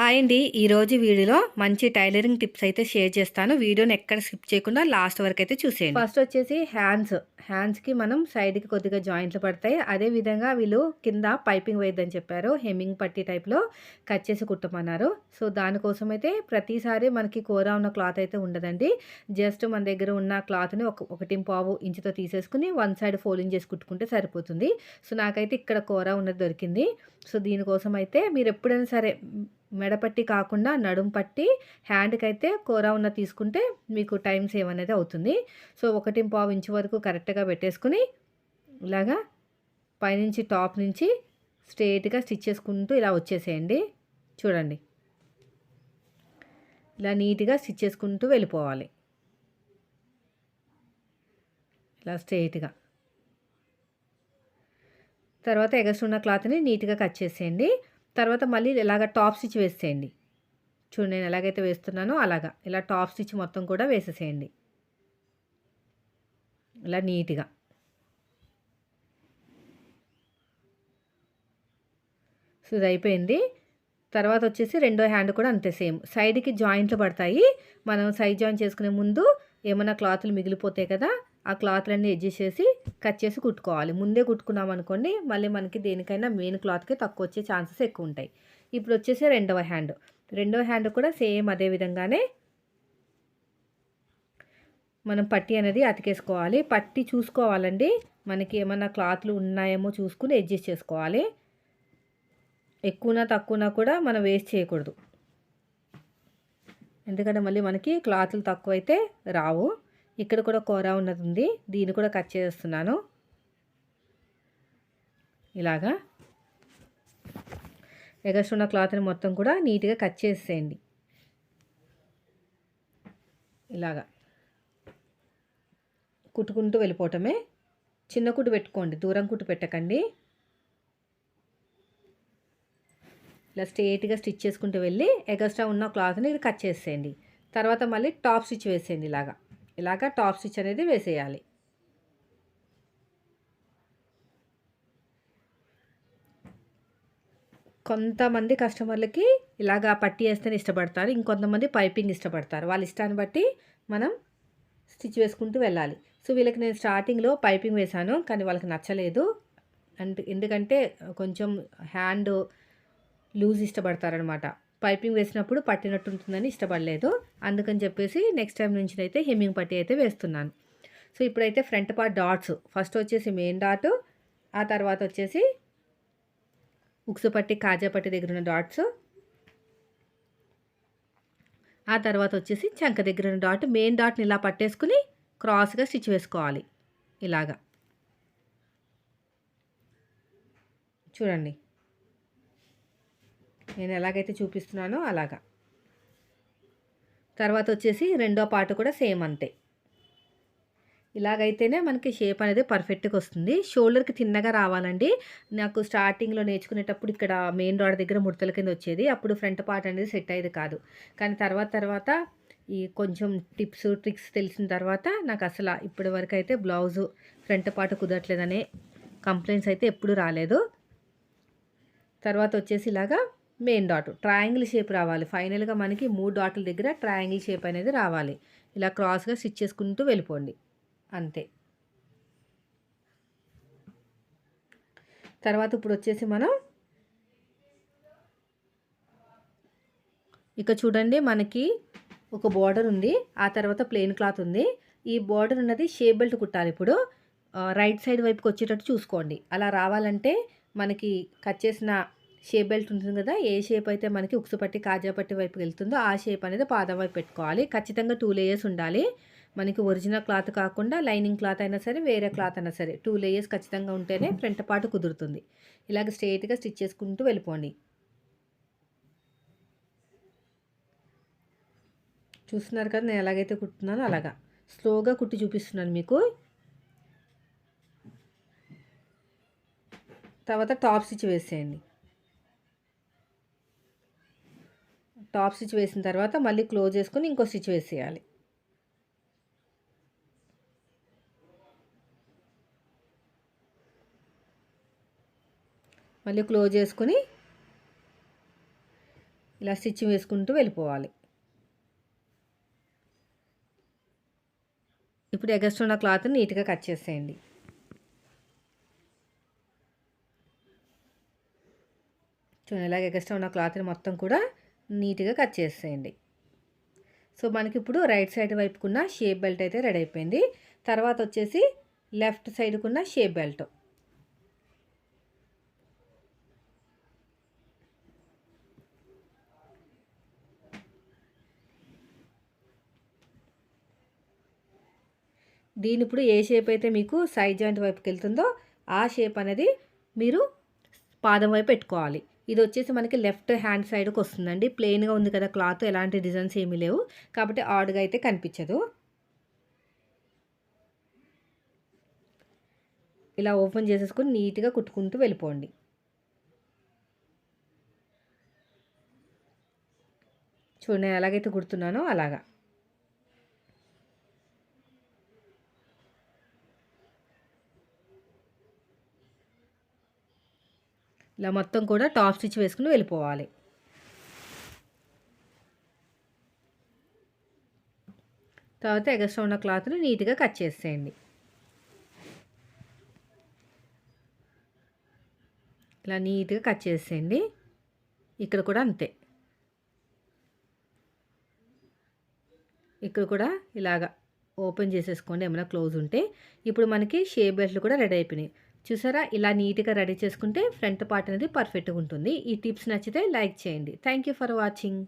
Hi అండి. ఈరోజు వీడియోలో మంచి టైలరింగ్ టిప్స్ అయితే షేర్ చేస్తాను. వీడియోని ఎక్కడ స్కిప్ చేయకుండా లాస్ట్ వరకు అయితే చూసేయండి. ఫస్ట్ వచ్చేసి హ్యాండ్స్. హ్యాండ్స్కి మనం సైడ్కి కొద్దిగా జాయింట్లు పడతాయి. అదే విధంగా వీళ్ళు కింద పైపింగ్ వేయద్దని చెప్పారు. హెమ్మింగ్ పట్టి టైప్లో కట్ చేసి కుట్టమన్నారు. సో దానికోసం అయితే ప్రతిసారి మనకి కూర ఉన్న క్లాత్ అయితే ఉండదండి. జస్ట్ మన దగ్గర ఉన్న క్లాత్ని ఒక ఒకటి పావు ఇంచుతో తీసేసుకుని వన్ సైడ్ ఫోల్డింగ్ చేసి కుట్టుకుంటే సరిపోతుంది. సో నాకైతే ఇక్కడ కూర ఉన్నది దొరికింది. సో దీనికోసం అయితే మీరు ఎప్పుడైనా సరే మెడపట్టి కాకుండా నడుం పట్టి హ్యాండ్కి అయితే కూర ఉన్న తీసుకుంటే మీకు టైం సేవ్ అనేది అవుతుంది. సో ఒకటి పావు ఇంచు వరకు కరెక్ట్గా పెట్టేసుకుని ఇలాగా పైనుంచి టాప్ నుంచి స్ట్రేట్గా స్టిచ్ చేసుకుంటూ ఇలా వచ్చేసేయండి. చూడండి. ఇలా నీట్గా స్టిచ్ చేసుకుంటూ వెళ్ళిపోవాలి. ఇలా స్ట్రేట్గా. తర్వాత ఎగస్ట్రున్న క్లాత్ని నీట్గా కట్ చేసేయండి. తర్వాత మళ్ళీ ఇలాగ టాప్ స్టిచ్ వేసేయండి. చూడండి నేను ఎలాగైతే వేస్తున్నానో అలాగా. ఇలా టాప్ స్టిచ్ మొత్తం కూడా వేసేసేయండి. ఇలా నీట్గా. సో ఇది అయిపోయింది. తర్వాత వచ్చేసి రెండో హ్యాండ్ కూడా అంతే సేమ్. సైడ్కి జాయింట్లు పడతాయి. మనం సైడ్ జాయిన్ చేసుకునే ముందు ఏమైనా క్లాత్లు మిగిలిపోతాయి కదా ఆ క్లాత్లన్నీ అడ్జస్ట్ చేసి కట్ చేసి కుట్టుకోవాలి. ముందే కుట్టుకున్నాం అనుకోండి మళ్ళీ మనకి దేనికైనా మెయిన్ క్లాత్కి తక్కువ వచ్చే ఛాన్సెస్ ఎక్కువ ఉంటాయి. ఇప్పుడు వచ్చేసి రెండవ హ్యాండ్. రెండవ హ్యాండ్ కూడా సేమ్ అదే విధంగానే మనం పట్టి అనేది అతికేసుకోవాలి. పట్టి చూసుకోవాలండి. మనకి ఏమైనా క్లాత్లు ఉన్నాయేమో చూసుకుని అడ్జస్ట్ చేసుకోవాలి. ఎక్కువనా తక్కువనా కూడా మనం వేస్ట్ చేయకూడదు. ఎందుకంటే మళ్ళీ మనకి క్లాత్లు తక్కువైతే రావు. ఇక్కడ కూడా కూర ఉన్నది ఉంది దీన్ని కూడా కట్ చేస్తున్నాను. ఇలాగా. ఎగస్ట్రున్న క్లాత్ని మొత్తం కూడా నీట్గా కట్ చేసేయండి. ఇలాగా. కుట్టుకుంటూ వెళ్ళిపోవటమే. చిన్న కుట్టు పెట్టుకోండి. దూరం కుట్టు పెట్టకండి. ఇలా స్ట్రేట్గా స్టిచ్ చేసుకుంటూ వెళ్ళి ఎగస్ట్రా ఉన్న క్లాత్ని ఇది కట్ చేసేయండి. తర్వాత మళ్ళీ టాప్ స్టిచ్ వేసేయండి ఇలాగా. ఇలాగా టాప్ స్టిచ్ అనేది వేసేయాలి. కొంతమంది కస్టమర్లకి ఇలాగా పట్టి వేస్తేనే ఇష్టపడతారు ఇంకొంతమంది పైపింగ్ ఇష్టపడతారు. వాళ్ళ ఇష్టాన్ని బట్టి మనం స్టిచ్ వేసుకుంటూ వెళ్ళాలి. సో వీళ్ళకి నేను స్టార్టింగ్లో పైపింగ్ వేశాను కానీ వాళ్ళకి నచ్చలేదు. అంటే ఎందుకంటే కొంచెం హ్యాండ్ లూజ్ ఇష్టపడతారనమాట. పైపింగ్ వేసినప్పుడు పట్టినట్టు ఉంటుందని ఇష్టపడలేదు. అందుకని చెప్పేసి నెక్స్ట్ టైం నుంచి అయితే హెమ్మింగ్ పట్టి అయితే వేస్తున్నాను. సో ఇప్పుడైతే ఫ్రంట్ పార్ట్ డాట్స్. ఫస్ట్ వచ్చేసి మెయిన్ డాట్ ఆ తర్వాత వచ్చేసి ఉక్సు పట్టి కాజా పట్టి దగ్గర ఉన్న డాట్స్. ఆ తర్వాత వచ్చేసి చంక దగ్గర ఉన్న డాట్. మెయిన్ డాట్ని ఇలా పట్టేసుకుని క్రాస్గా స్టిచ్ వేసుకోవాలి. ఇలాగా. చూడండి. నేను ఎలాగైతే చూపిస్తున్నానో అలాగా. తర్వాత వచ్చేసి రెండో పార్ట్ కూడా సేమ్ అంతే. ఇలాగైతేనే మనకి షేప్ అనేది పర్ఫెక్ట్గా వస్తుంది. షోల్డర్కి తిన్నగా రావాలండి. నాకు స్టార్టింగ్లో నేర్చుకునేటప్పుడు ఇక్కడ మెయిన్ రాడ్ దగ్గర ముడతల కింద వచ్చేది. అప్పుడు ఫ్రంట్ పార్ట్ అనేది సెట్ అయ్యేది కాదు. కానీ తర్వాత తర్వాత ఈ కొంచెం టిప్స్ ట్రిక్స్ తెలిసిన తర్వాత నాకు అసలు ఇప్పటి వరకు అయితే బ్లౌజు ఫ్రంట్ పార్ట్ కుదరట్లేదనే కంప్లైంట్స్ అయితే ఎప్పుడు రాలేదు. తర్వాత వచ్చేసి ఇలాగా మెయిన్ డాట్. ట్రయాంగిల్ షేప్ రావాలి. ఫైనల్గా మనకి మూడు డాట్ల దగ్గర ట్రయాంగిల్ షేప్ అనేది రావాలి. ఇలా క్రాస్గా స్టిచ్ చేసుకుంటూ వెళ్ళిపోండి. అంతే. తర్వాత ఇప్పుడు వచ్చేసి మనం ఇక చూడండి మనకి ఒక బార్డర్ ఉంది. ఆ తర్వాత ప్లెయిన్ క్లాత్ ఉంది. ఈ బార్డర్ ఉన్నది షేప్ బెల్ట్ కుట్టాలి ఇప్పుడు. రైట్ సైడ్ వైపుకి వచ్చేటట్టు చూసుకోండి. అలా రావాలంటే మనకి కట్ చేసిన షేప్ బెల్ట్ ఉంటుంది కదా ఏ షేప్ అయితే మనకి ఉక్సు పట్టి కాజా పట్టి వైపు వెళ్తుందో ఆ షేప్ అనేది పాదం వైపు పెట్టుకోవాలి. ఖచ్చితంగా టూ లేయర్స్ ఉండాలి. మనకి ఒరిజినల్ క్లాత్ కాకుండా లైనింగ్ క్లాత్ అయినా సరే వేరే క్లాత్ అయినా సరే టూ లేయర్స్ ఖచ్చితంగా ఉంటేనే ఫ్రంట్ పార్ట్ కుదురుతుంది. ఇలాగ స్ట్రైట్గా స్టిచ్ చేసుకుంటూ వెళ్ళిపోండి. చూస్తున్నారు కదా నేను ఎలాగైతే కుట్టున్నానో అలాగా. స్లోగా కుట్టి చూపిస్తున్నాను మీకు. తర్వాత టాప్ స్టిచ్ వేసేయండి. టాప్ స్టిచ్ వేసిన తర్వాత మళ్ళీ క్లోజ్ చేసుకొని ఇంకో స్టిచ్ వేసేయాలి. మళ్ళీ క్లోజ్ చేసుకుని ఇలా స్టిచ్ వేసుకుంటూ వెళ్ళిపోవాలి. ఇప్పుడు ఎగస్ట్ ఉన్న క్లాత్ని నీట్గా కట్ చేసేయండి. చూడండి ఇలాగ ఎగస్ట్రా ఉన్న క్లాత్ని మొత్తం కూడా నీట్గా కట్ చేసేయండి. సో మనకి ఇప్పుడు రైట్ సైడ్ వైపుకున్న షేప్ బెల్ట్ అయితే రెడీ అయిపోయింది. తర్వాత వచ్చేసి లెఫ్ట్ సైడ్కున్న షేప్ బెల్ట్. దీని ఇప్పుడు ఏ షేప్ అయితే మీకు సైడ్ జాయింట్ వైపుకి వెళ్తుందో ఆ షేప్ అనేది మీరు పాదం వైపు పెట్టుకోవాలి. ఇది వచ్చేసి మనకి లెఫ్ట్ హ్యాండ్ సైడ్కి వస్తుందండి. ప్లెయిన్గా ఉంది కదా క్లాత్ ఎలాంటి డిజైన్స్ ఏమీ లేవు. కాబట్టి ఆడ్గా అయితే కనిపించదు. ఇలా ఓపెన్ చేసేసుకొని నీట్గా కుట్టుకుంటూ వెళ్ళిపోండి. చూడండి ఎలాగైతే కుడుతున్నానో అలాగా. ఇలా మొత్తం కూడా టాప్ స్టిచ్ వేసుకుని వెళ్ళిపోవాలి. తర్వాత ఎగస్ట్రా ఉన్న క్లాత్ని నీట్గా కట్ చేసేయండి. ఇలా నీట్గా కట్ చేసేయండి. ఇక్కడ కూడా అంతే. ఇక్కడ కూడా ఇలాగా ఓపెన్ చేసేసుకోండి. ఏమైనా క్లోజ్ ఉంటే. ఇప్పుడు మనకి షేప్ బెల్ట్లు కూడా రెడీ అయిపోయినాయి. చూసారా? ఇలా నీట్గా రెడీ చేసుకుంటే ఫ్రంట్ పార్ట్ అనేది పర్ఫెక్ట్గా ఉంటుంది. ఈ టిప్స్ నచ్చితే లైక్ చేయండి. Thank you for watching.